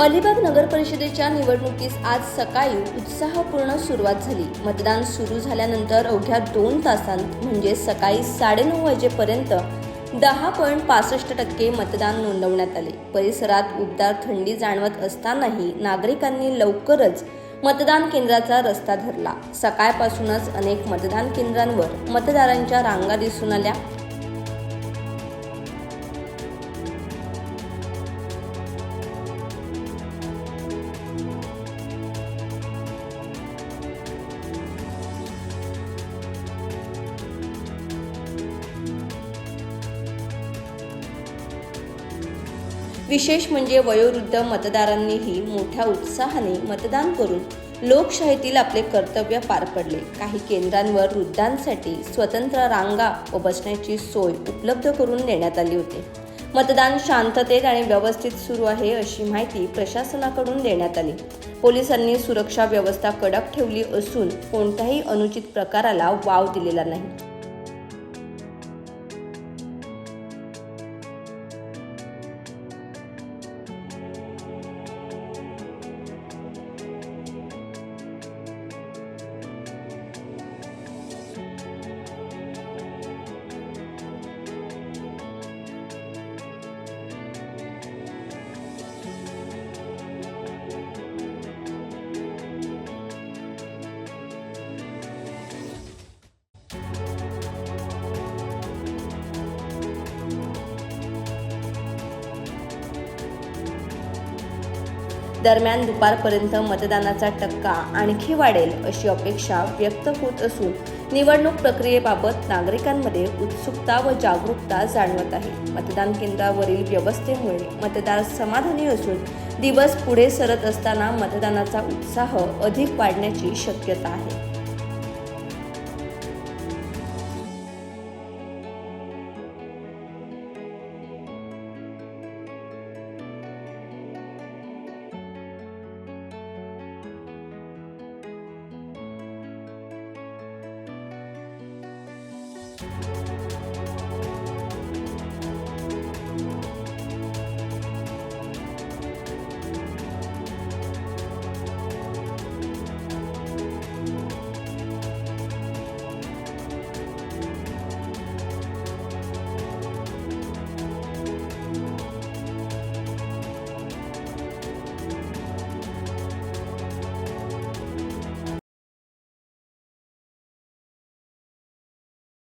अलिबाग नगर परिषदेच्या निवडणुकीस आज सकाळी उत्साहपूर्ण सुरुवात झाली. मतदान सुरू झाल्यानंतर अवघ्या दोन तासांत म्हणजे सकाळी साडेनऊ वाजेपर्यंत दहा पॉईंट पासष्ट टक्के मतदान नोंदवण्यात आले. परिसरात उबदार थंडी जाणवत असतानाही नागरिकांनी लवकरच मतदान केंद्राचा रस्ता धरला. सकाळपासूनच अनेक मतदान केंद्रांवर मतदारांच्या रांगा दिसून आल्या. विशेष म्हणजे वयोवृद्ध मतदारांनीही मोठ्या उत्साहाने मतदान करून लोकशाहीतील आपले कर्तव्य पार पडले. काही केंद्रांवर वृद्धांसाठी स्वतंत्र रांगा व बसण्याची सोय उपलब्ध करून देण्यात आली होती. मतदान शांततेत आणि व्यवस्थित सुरू आहे अशी माहिती प्रशासनाकडून देण्यात आली. पोलिसांनी सुरक्षा व्यवस्था कडक ठेवली असून कोणत्याही अनुचित प्रकाराला वाव दिलेला नाही. दरम्यान दुपारपर्यंत मतदानाचा टक्का आणखी वाढेल अशी अपेक्षा व्यक्त होत असून निवडणूक प्रक्रियेबाबत नागरिकांमध्ये उत्सुकता व जागरूकता जाणवत आहे. मतदान केंद्रावरील व्यवस्थेमुळे मतदार समाधानी असून दिवस पुढे सरत असताना मतदानाचा उत्साह अधिक वाढण्याची शक्यता आहे.